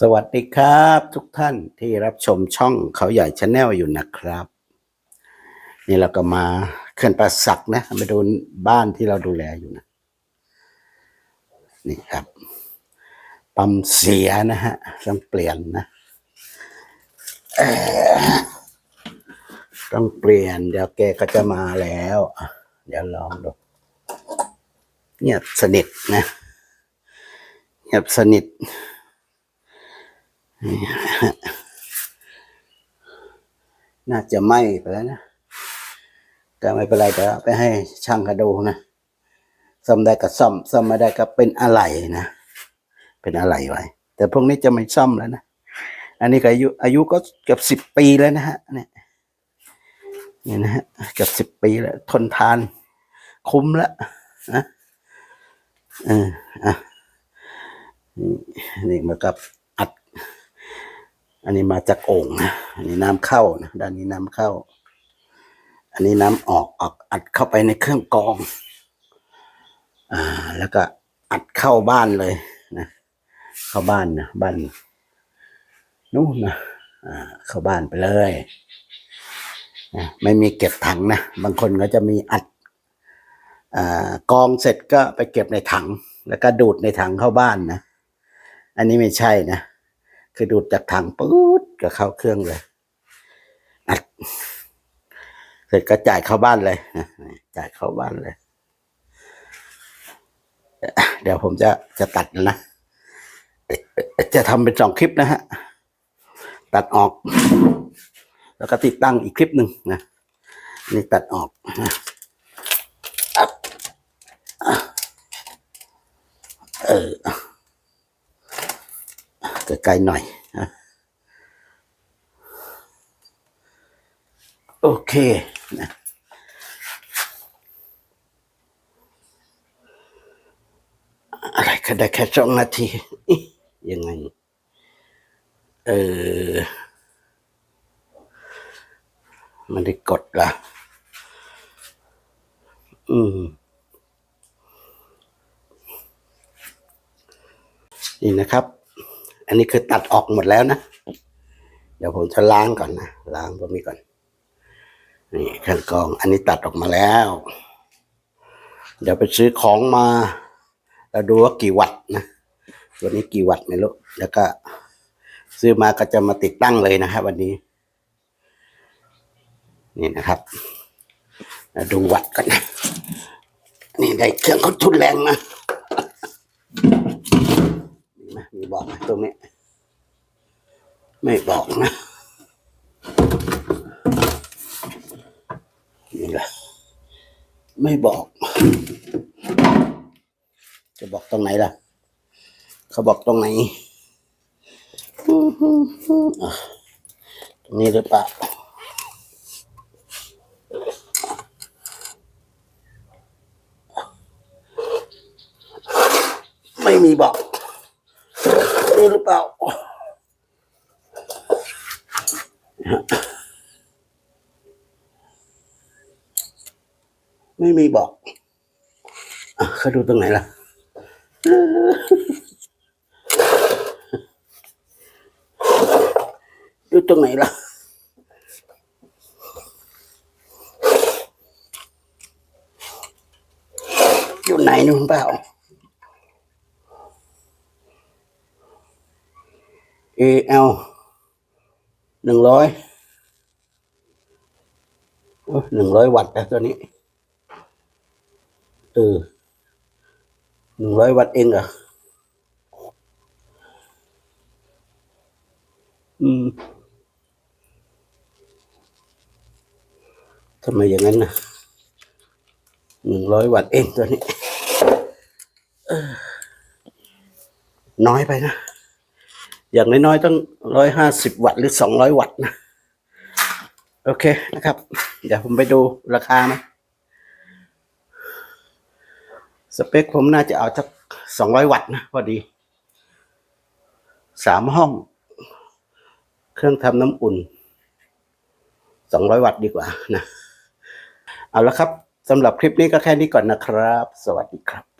สวัสดีครับ ทุกท่านที่รับชมช่องเขาใหญ่ชาแนลอยู่นะครับ นี่เราก็มาเขื่อนป่าสักนะมาดูบ้านที่เราดูแลอยู่นะ นี่ครับ ปั๊มเสียนะฮะต้องเปลี่ยนนะต้องเปลี่ยน เดี๋ยวแกก็จะมาแล้ว เดี๋ยวลองดูเงียบสนิทนะเงียบสนิท น่าจะไหม้ไปแล้วนะ แต่ไม่เป็นไรเดี๋ยวเอาไปให้ช่างเขาดูนะซ่อมได้ก็ซ่อมซ่อมไม่ได้ก็เป็นอะไรนะ เป็นอะไรไว้ แต่พวกนี้จะไม่ซ่อมแล้วนะ อันนี้ก็อายุอายุก็เกือบสิบปีแล้วนะฮะ เนี่ยนี่นะฮะเกือบสิบปีแล้ว ทนทาน คุ้มแล้วนะเอออะนี่นี่มันกับ อันนี้มาจากโอ่งนะอันนี้น้ำเข้านะด้านนี้น้ำเข้า อันนี้น้ำออกออกอัดเข้าไปในเครื่องกรอง อ่า แล้วก็อัดเข้าบ้านเลยนะเข้าบ้านนะบ้านนู่นนะอ่า เข้าบ้านไปเลยนะไม่มีเก็บถังนะบางคนก็จะมีอัดอ่ากองเสร็จก็ไปเก็บในถัง แล้วก็ดูดในถังเข้าบ้านนะ อันนี้ไม่ใช่นะ คือดูดจากถังปุ๊ดก็เข้าเครื่องเลยอัดเสร็จก็จ่ายเข้าบ้านเลยจ่ายเข้าบ้านเลย เดี๋ยวผมจะจะตัดนะ จะทำเป็นสองคลิปนะฮะ ตัดออก แล้วก็ติดตั้งอีกคลิปหนึ่งนะ นี่ตัดออกนะเออ ไกลหน่อย โอเคนะอะไรก็ได้แค่สองนาที ยังไง เออมันได้กดละอืม นี่นะครับ อันนี้คือตัดออกหมดแล้วนะ เดี๋ยวผมจะล้างก่อนนะล้างตรงนี้ก่อน นี่เครื่องกรอง อันนี้ตัดออกมาแล้ว เดี๋ยวไปซื้อของมาแล้วดูว่ากี่วัตต์นะตัวนี้กี่วัตต์ไม่รู้แล้วก็ ซื้อมาก็จะมาติดตั้งเลยนะครับวันนี้ นี่นะครับดูวัตต์กันนะนี่ได้เครื่องเขาทุนแรงนะ มีไม่บอกไหมตรงนี้ ไม่บอกนะนี่แหละไม่บอก จะบอกตรงไหนล่ะ เขาบอกตรงไหนอะตรงนี้หรือเปล่าไม่มีบอก นี่หรือเปล่า ไม่มีบอกเขาดูตรงไหนล่ะ ดูตรงไหนล่ะอยู่ไหนนู่นเปล่า AL หนึ่งร้อยหนึ่งร้อยวัตต์นะตัวนี้ เออหนึ่งร้อยวัตต์เองเหรออืมทำไมอย่างนั้นนะหนึ่งร้อยวัตต์เองตัวนี้น้อยไปนะ อย่างน้อยๆต้องร้อยห้าสิบวัตต์หรือสองร้อยวัตต์นะ โอเคนะครับ เดี๋ยวผมไปดูราคานะสเปคผมน่าจะเอาสักสองร้อยวัตต์นะพอดีสามห้อง เครื่องทำน้ำอุ่นสองร้อยวัตต์ดีกว่านะ เอาละครับสำหรับคลิปนี้ก็แค่นี้ก่อนนะครับ สวัสดีครับ